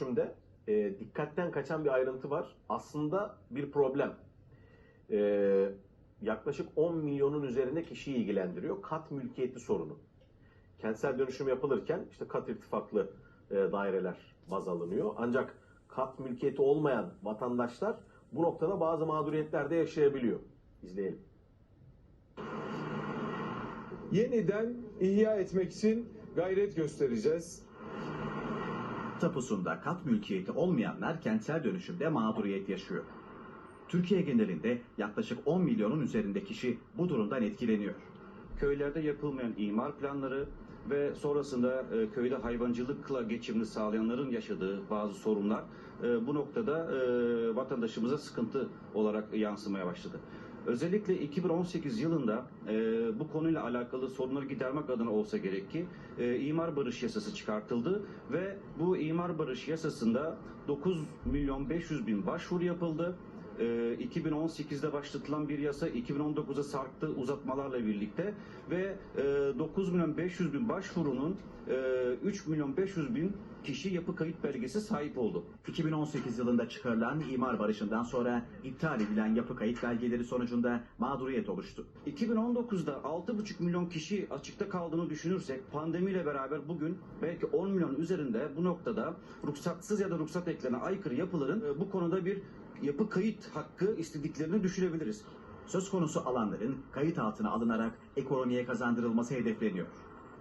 dönüşümde e, dikkatten kaçan bir ayrıntı var. Aslında bir problem. E, yaklaşık 10 milyonun üzerinde kişiyi ilgilendiriyor. Kat mülkiyeti sorunu. Kentsel dönüşüm yapılırken işte kat irtifaklı e, daireler baz alınıyor. Ancak kat mülkiyeti olmayan vatandaşlar bu noktada bazı mağduriyetlerde yaşayabiliyor. İzleyelim. Yeniden ihya etmek için gayret göstereceğiz. Tapusunda kat mülkiyeti olmayanlar kentsel dönüşümde mağduriyet yaşıyor. Türkiye genelinde yaklaşık 10 milyonun üzerinde kişi bu durumdan etkileniyor. köylerde yapılmayan imar planları ve sonrasında e, köyde hayvancılıkla geçimini sağlayanların yaşadığı bazı sorunlar e, bu noktada e, vatandaşımıza sıkıntı olarak yansımaya başladı. Özellikle 2018 yılında e, bu konuyla alakalı sorunları gidermek adına olsa gerek ki e, imar barış yasası çıkartıldı ve bu imar barış yasasında 9 milyon 500 bin başvuru yapıldı. Ee, 2018'de başlatılan bir yasa 2019'a sarktı uzatmalarla birlikte ve e, 9 milyon 500 bin başvurunun e, 3 milyon 500 bin kişi yapı kayıt belgesi sahip oldu. 2018 yılında çıkarılan imar barışından sonra iptal edilen yapı kayıt belgeleri sonucunda mağduriyet oluştu. 2019'da 6,5 milyon kişi açıkta kaldığını düşünürsek pandemiyle beraber bugün belki 10 milyon üzerinde bu noktada ruhsatsız ya da ruhsat eklerine aykırı yapıların e, bu konuda bir yapı kayıt hakkı istediklerini düşünebiliriz. Söz konusu alanların kayıt altına alınarak ekonomiye kazandırılması hedefleniyor.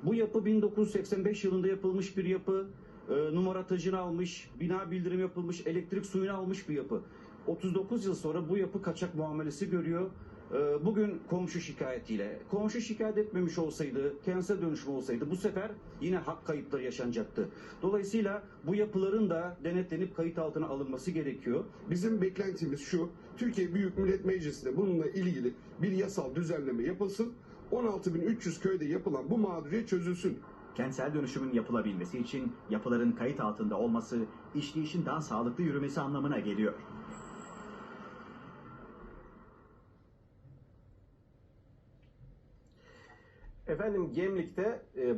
Bu yapı 1985 yılında yapılmış bir yapı. E, numara tacını almış, bina bildirim yapılmış, elektrik suyunu almış bir yapı. 39 yıl sonra bu yapı kaçak muamelesi görüyor. E, bugün komşu şikayetiyle, komşu şikayet etmemiş olsaydı, kentsel dönüşüm olsaydı bu sefer yine hak kayıpları yaşanacaktı. Dolayısıyla bu yapıların da denetlenip kayıt altına alınması gerekiyor. Bizim beklentimiz şu, Türkiye Büyük Millet Meclisi'nde bununla ilgili bir yasal düzenleme yapılsın. 16.300 köyde yapılan bu mağduriyet çözülsün. Kentsel dönüşümün yapılabilmesi için yapıların kayıt altında olması işleyişin daha sağlıklı yürümesi anlamına geliyor. Efendim Gemlik'te e,